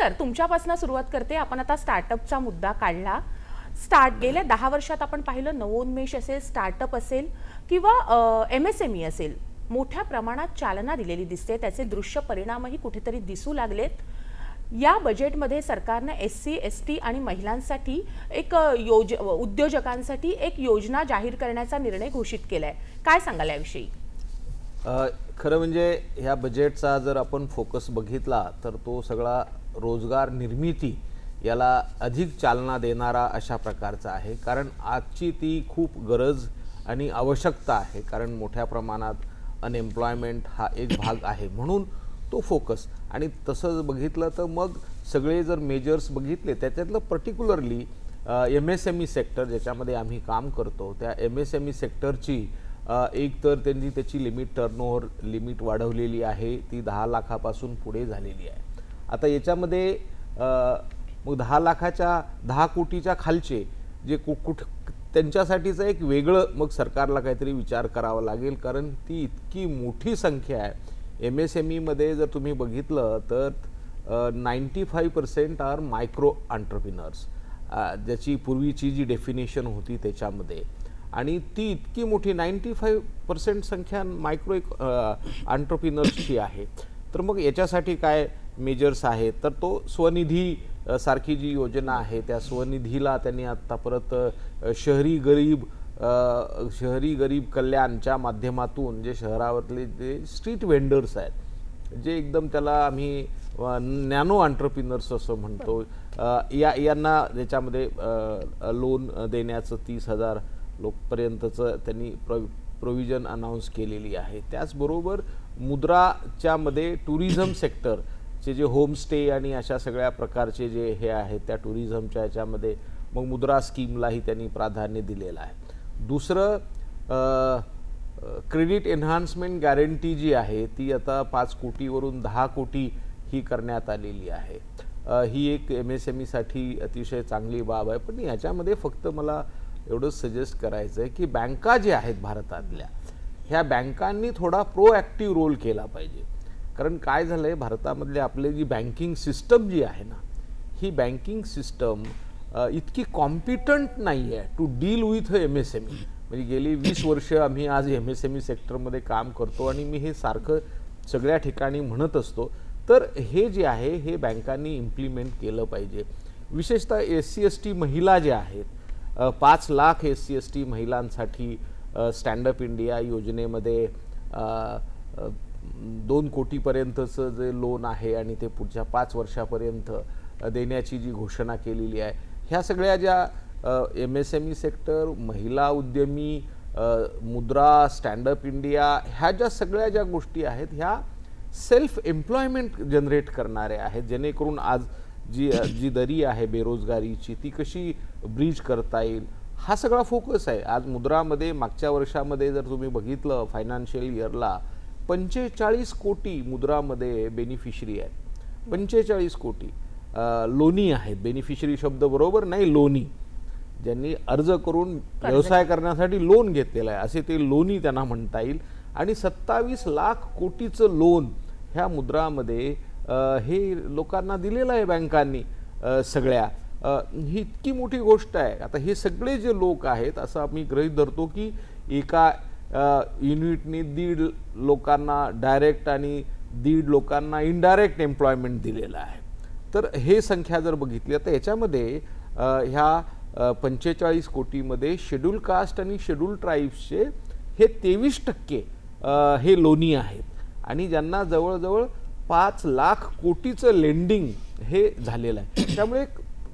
तर तुमच्यापासून सुरुवात करते. आपण आता स्टार्टअपचा मुद्दा काढला. स्टार्ट गेल्या दहा वर्षात आपण पाहिलं नवोन्मेष असेल स्टार्टअप असेल किंवा एम एस एम ई असेल. मोठ्या प्रमाणात चालना दिलेली दिसते. त्याचे दृश्य परिणामही कुठेतरी दिसू लागलेत. या बजेटमध्ये सरकारनं एस सी एस टी आणि महिलांसाठी एक योज उद्योजकांसाठी एक योजना जाहीर करण्याचा निर्णय घोषित केला आहे काय सांगाल याविषयी? खरं म्हणजे ह्या बजेटचा जर आपण फोकस बघितला तर तो सगळा रोजगार निर्मिती याला अधिक चालना देणारा अशा प्रकारचा आहे. कारण आजची ती खूप गरज आणि आवश्यकता आहे. कारण मोठ्या प्रमाणात अनएम्प्लॉयमेंट हा एक भाग आहे. म्हणून तो फोकस आणि तसंच बघितलं तर मग सगळे जर मेजर्स बघितले त्याच्यातलं particularly M S M E sector ज्याच्यामध्ये आम्ही काम करतो त्या एम एस एम ई सेक्टरची एक तर त्यांनी त्याची लिमिट टर्नओव्हर लिमिट वाढवलेली आहे. ती दहा लाखापासून पुढे झालेली आहे. आता याच्यामध्ये मग दहा लाखाच्या दहा कोटीच्या खालचे जे कु कुठ त्यांच्यासाठीचं एक वेगळं मग सरकारला काहीतरी विचार करावा लागेल कारण ती इतकी मोठी संख्या आहे. एम एस एम ईमध्ये जर तुम्ही बघितलं तर ninety five percent are micro entrepreneurs ज्याची पूर्वीची जी डेफिनेशन होती त्याच्यामध्ये. आणि ती इतकी मोठी नाईंटी फाईव्ह पर्सेंट संख्या मायक्रो आंट्रप्रिनर्सची आहे. तर मग याच्यासाठी काय मेजर्स आहेत तर तो स्वनिधी सारखी जी योजना आहे त्या स्वनिधीला त्यांनी आत्ता परत शहरी गरीब शहरी गरीब कल्याणच्या माध्यमातून जे शहरावरले जे स्ट्रीट वेंडर्स आहेत जे एकदम त्याला आम्ही नॅनो ऑन्टरप्रिनर्स असं म्हणतो. या यांना ज्याच्यामध्ये लोन देण्याचं तीस हजार लोकपर्यंतचं त्यांनी प्र प्रोव्हिजन अनाऊन्स केलेली आहे. त्याचबरोबर मुद्राच्यामध्ये टुरिझम चे जे होमस्टे आणि अशा सगळ्या प्रकारचे जे हे आहेत त्या टुरिझमच्या याच्यामध्ये मग मुद्रा स्कीमलाही त्यांनी प्राधान्य दिलेलं आहे. दुसरं क्रेडिट एन्हान्समेंट गॅरंटी जी आहे ती आता पाच कोटीवरून दहा कोटी ही करण्यात आलेली आहे. ही एक एम एस एम ईसाठी अतिशय चांगली बाब आहे पण याच्यामध्ये फक्त मला एवढंच सजेस्ट करायचं आहे की बँका ज्या आहेत भारतातल्या ह्या बँकांनी थोडा प्रोॲक्टिव्ह रोल केला पाहिजे. कारण काय झालं आहे भारतामधले आपली जी बँकिंग सिस्टम जी आहे ना ही बँकिंग सिस्टम इतकी कॉम्पिटंट नाही आहे to deal with M S M E म्हणजे गेली वीस वर्ष आम्ही आज एम एस एम ई सेक्टरमध्ये काम करतो आणि मी हे सारखं सगळ्या ठिकाणी म्हणत असतो. तर हे जे आहे हे बँकांनी इम्प्लिमेंट केलं पाहिजे. विशेषतः एस सी एस टी महिला ज्या आहेत पाच lakh S C S T महिलांसाठी स्टँडअप इंडिया योजनेमध्ये दोन कोटीपर्यंतचं जे लोन आहे आणि ते पुढच्या पाच वर्षापर्यंत देण्याची जी घोषणा केलेली आहे ह्या सगळ्या ज्या M S M E sector महिला उद्यमी मुद्रा स्टँडअप इंडिया ह्या ज्या सगळ्या ज्या गोष्टी आहेत ह्या सेल्फ एम्प्लॉयमेंट जनरेट करणारे आहेत जेणेकरून आज जी जी दरी आहे बेरोजगारीची ती कशी ब्रीज करता येईल हा सगळा फोकस आहे. आज मुद्रामध्ये मागच्या वर्षामध्ये जर तुम्ही बघितलं फायनान्शियल इयरला पंचेचाळीस कोटी मुद्रामध्ये बेनिफिशरी आहेत. पंचेचाळीस कोटी. लोणी आहेत. बेनिफिशरी शब्द बरोबर नाही लोणी. ज्यांनी अर्ज करून व्यवसाय करण्यासाठी लोन घेतलेलं आहे. असे ते लोनी त्यांना म्हणता येईल. आणि सत्तावीस लाख कोटीचं लोन ह्या मुद्रामध्ये हे लोकांना दिलेलं आहे बँकांनी सगळ्या. ही इतकी मोठी गोष्ट आहे. आता हे सगळे जे लोक आहेत असं आम्ही गृहीत धरतो की एका युनिटने दीड लोकांना डायरेक्ट आणि दीड लोकांना इनडायरेक्ट एम्प्लॉयमेंट दिलेलं आहे. तर हे संख्या जर बघितली तर याच्यामध्ये ह्या पंचेचाळीस कोटीमध्ये शेड्यूल कास्ट आणि शेड्यूल ट्राईब्सचे हे तेवीस टक्के हे लोणी आहेत. आणि ज्यांना जवळजवळ पाच लाख कोटीचं लेंडिंग हे झालेलं आहे. त्यामुळे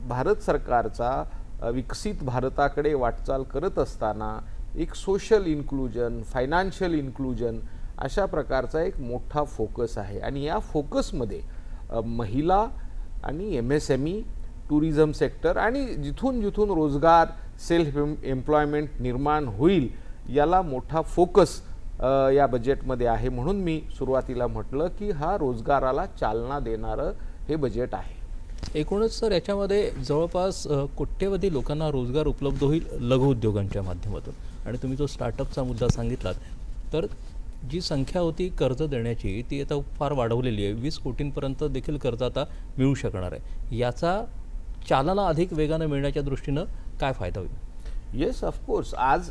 भारत सरकारचा विकसित भारताकडे वाटचाल करत असताना एक सोशल इन्क्लुजन फायनान्शियल इन्क्लुजन अशा प्रकारचा एक मोठा फोकस आहे. आणि या फोकसमध्ये महिला आणि M S M E tourism sector आणि जिथून जिथून रोजगार सेल्फ एम एम्प्लॉयमेंट निर्माण होईल याला मोठा फोकस या बजेटमध्ये आहे. म्हणून मी सुरुवातीला म्हटलं की हा रोजगाराला चालना देणारं हे बजेट आहे. एकूणच सर याच्यामध्ये जवळपास कोट्यवधी लोकांना रोजगार उपलब्ध होईल लघुउद्योगांच्या माध्यमातून. आणि तुम्ही जो स्टार्टअपचा मुद्दा सांगितलात तर जी संख्या होती कर्ज देण्याची ती आता फार वाढवलेली आहे. वीस कोटींपर्यंत देखील कर्ज आता मिळू शकणार आहे. याचा चालना अधिक वेगानं मिळण्याच्या दृष्टीनं काय फायदा होईल? येस ऑफकोर्स आज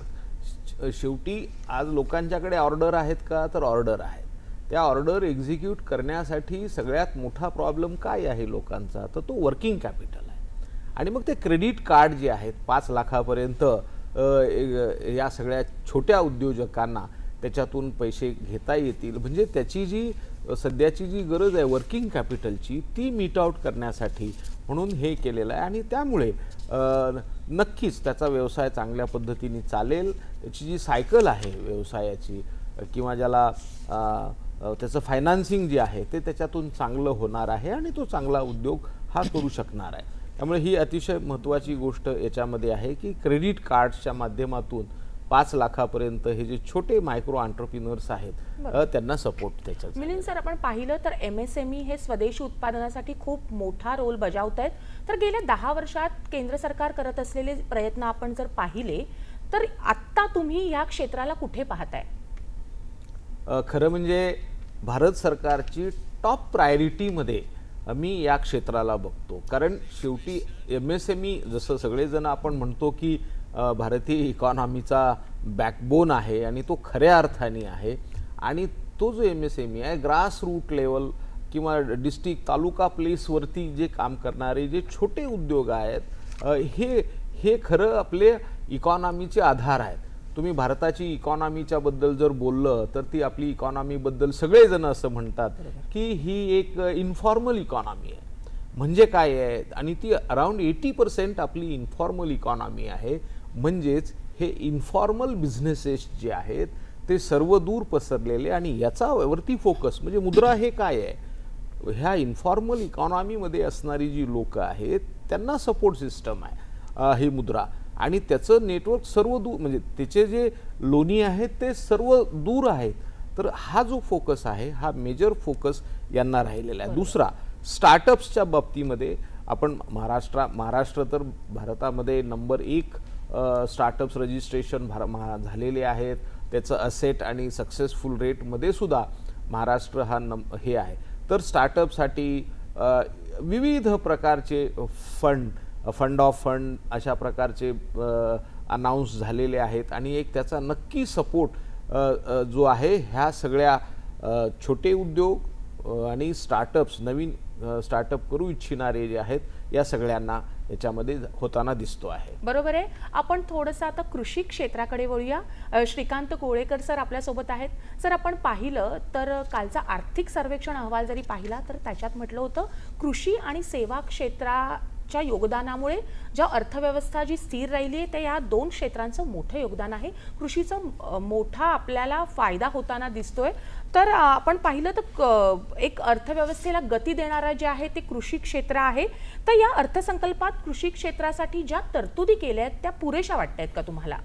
शेवटी आज लोकांच्याकडे ऑर्डर आहेत का? तर ऑर्डर आहेत. त्या ऑर्डर एक्झिक्यूट करण्यासाठी सगळ्यात मोठा प्रॉब्लेम काय आहे लोकांचा? तर तो वर्किंग कॅपिटल आहे. आणि मग ते क्रेडिट कार्ड जे आहेत पाच लाखापर्यंत या सगळ्या छोट्या उद्योजकांना त्याच्यातून पैसे घेता येतील. म्हणजे त्याची जी सध्याची जी गरज आहे वर्किंग कॅपिटलची ती मीट आउट करण्यासाठी म्हणून हे केलेलं आहे. आणि त्यामुळे नक्कीच त्याचा व्यवसाय चांगल्या पद्धतीने चालेल. त्याची जी सायकल आहे व्यवसायाची किंवा ज्याला त्याचं फायनान्सिंग जे आहे ते त्याच्यातून चांगलं होणार आहे आणि तो चांगला उद्योग हा करू शकणार आहे. त्यामुळे ही अतिशय महत्त्वाची गोष्ट याच्यामध्ये आहे की क्रेडिट कार्ड्सच्या माध्यमातून पाच लाखापर्यंत हे जे छोटे मायक्रो ऑन्टरप्रिनर्स आहेत त्यांना सपोर्ट त्याच्यात मिलिंद सर आपण पाहिलं तर एम एस एम ई हे स्वदेशी उत्पादनासाठी खूप मोठा रोल बजावत आहेत. तर गेल्या दहा वर्षात केंद्र सरकार करत असलेले प्रयत्न आपण जर पाहिले तर आत्ता तुम्ही या क्षेत्राला कुठे पाहताय? खरं म्हणजे भारत सरकारची टॉप प्रायोरिटीमध्ये मी या क्षेत्राला बघतो. कारण शेवटी एम एस एम ई जसं सगळेजण आपण म्हणतो की भारतीय इकॉनॉमीचा बॅकबोन आहे आणि तो खऱ्या अर्थाने आहे. आणि तो जो एम एस एम ई आहे ग्रास रूट लेवल किंवा डिस्ट्रिक्ट तालुका प्लेसवरती जे काम करणारे जे छोटे उद्योग आहेत हे हे खरं आपले इकॉनॉमीचे आधार आहेत. तुम्ही भारताची इकॉनॉमीच्या बद्दल जर बोललं तर ती आपली इकॉनॉमीबद्दल सगळेजण असं म्हणतात की ही एक इन्फॉर्मल इकॉनॉमी आहे. म्हणजे काय आहे? आणि ती अराउंड एटी पर्सेंट आपली इन्फॉर्मल इकॉनॉमी आहे. म्हणजेच हे इन्फॉर्मल बिझनेसेस जे आहेत ते सर्व दूर पसरलेले आणि याचा वरती फोकस म्हणजे मुद्रा हे काय आहे? ह्या इन्फॉर्मल इकॉनॉमीमध्ये असणारी जी लोक आहेत त्यांना सपोर्ट सिस्टम आहे ही मुद्रा. आणि त्याचं नेटवर्क सर्व दूर म्हणजे त्याचे जे लोणी आहेत ते सर्व दूर आहेत. तर हा जो फोकस आहे हा मेजर फोकस यांना राहिलेला आहे. दुसरा स्टार्टअप्सच्या बाबतीमध्ये आपण महाराष्ट्रा महाराष्ट्र तर भारतामध्ये नंबर एक स्टार्टअप्स रजिस्ट्रेशन भार महा झालेले आहेत. त्याचं असेट आणि सक्सेसफुल रेटमध्ये सुद्धा महाराष्ट्र हा नम हे आहे. तर स्टार्टअपसाठी विविध प्रकारचे फंड फंड ऑफ फंड अशा प्रकारचे अनाऊन्स झालेले आहेत. आणि एक त्याचा नक्की सपोर्ट जो आहे ह्या सगळ्या छोटे उद्योग आणि स्टार्टअप्स नवीन स्टार्टअप करू इच्छिणारे जे आहेत या सगळ्यांना याच्यामध्ये होताना दिसतो आहे. बरोबर आहे. आपण थोडंसं आता कृषी क्षेत्राकडे वळूया. श्रीकांत कोळेकर सर आपल्यासोबत आहेत. सर आपण पाहिलं तर कालचा आर्थिक सर्वेक्षण अहवाल जरी पाहिला तर त्याच्यात म्हटलं होतं कृषी आणि सेवा क्षेत्रा च्या योगदानामुळे ज्या अर्थव्यवस्था जी स्थिर राहिली आहे त्या या दोन क्षेत्रांचं मोठं योगदान आहे. कृषीचं मोठा आपल्याला फायदा होताना दिसतोय. तर आपण पाहिलं तर क- एक अर्थव्यवस्थेला गती देणारा जे आहे ते कृषी क्षेत्र आहे. तर या अर्थसंकल्पात कृषी क्षेत्रासाठी ज्या तरतुदी केल्या आहेत त्या पुरेशा वाटत आहेत का तुम्हाला?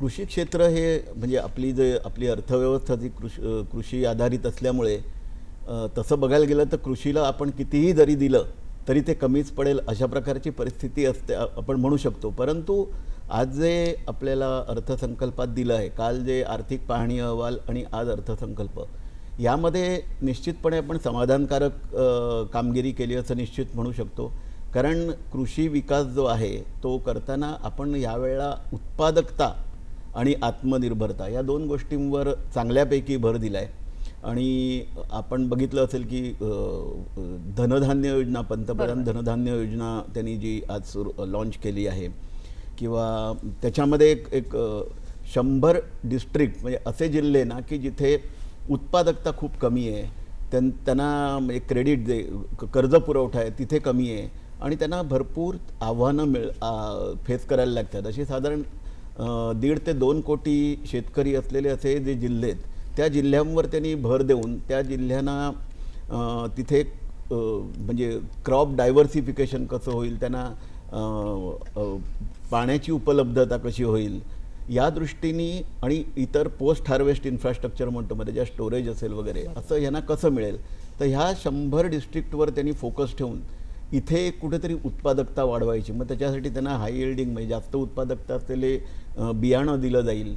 कृषी क्षेत्र हे म्हणजे आपली जे आपली अर्थव्यवस्था जी कृषी कृषी आधारित असल्यामुळे तसं बघायला गेलं तर कृषीला आपण कितीही जरी दिलं तरी ते कमीच पडेल अशा प्रकारची परिस्थिती असते आपण म्हणू शकतो. परंतु आज जे आपल्याला अर्थसंकल्पात दिलं आहे काल जे आर्थिक पाहणी अहवाल आणि आज अर्थसंकल्प यामध्ये निश्चितपणे आपण समाधानकारक कामगिरी केली असं निश्चित म्हणू शकतो. कारण कृषी विकास जो आहे तो करताना आपण यावेळेला उत्पादकता आणि आत्मनिर्भरता या दोन गोष्टींवर चांगल्यापैकी भर दिला आहे आणि आपण बघितलं असेल की धनधान्य योजना पंतप्रधान धनधान्य योजना त्यांनी जी आज सुरू लॉन्च केली आहे. किंवा त्याच्यामध्ये एक एक शंभर डिस्ट्रिक्ट म्हणजे असे जिल्हे ना की जिथे उत्पादकता खूप कमी आहे. त्यां त्यांना म्हणजे क्रेडिट क- कर्ज पुरवठा आहे तिथे कमी आहे. आणि त्यांना भरपूर आव्हानं मिळ फेस करायला लागतात. अशी साधारण दीड ते दोन कोटी शेतकरी असलेले असे जे जिल्हे आहेत त्या जिल्ह्यांवर त्यांनी भर देऊन त्या जिल्ह्यांना तिथे म्हणजे क्रॉप डायव्हर्सिफिकेशन कसं होईल त्यांना पाण्याची उपलब्धता कशी होईल या दृष्टीने आणि इतर पोस्ट हार्वेस्ट इन्फ्रास्ट्रक्चर म्हणतो मध्ये ज्या स्टोरेज असेल वगैरे असं यांना कसं मिळेल? तर ह्या शंभर डिस्ट्रिक्टवर त्यांनी फोकस ठेवून इथे कुठेतरी उत्पादकता वाढवायची. मग त्याच्यासाठी त्यांना हाय येल्डिंग म्हणजे जास्त उत्पादकता असलेले बियाणं दिलं जाईल.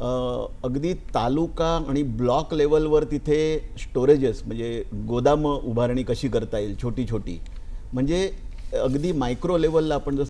अगदी तालुका आणि ब्लॉक लेवलवर तिथे स्टोरेजेस म्हणजे गोदाम उभारणी कशी करता येईल छोटी छोटी म्हणजे अगदी मायक्रो लेवलला आपण जसं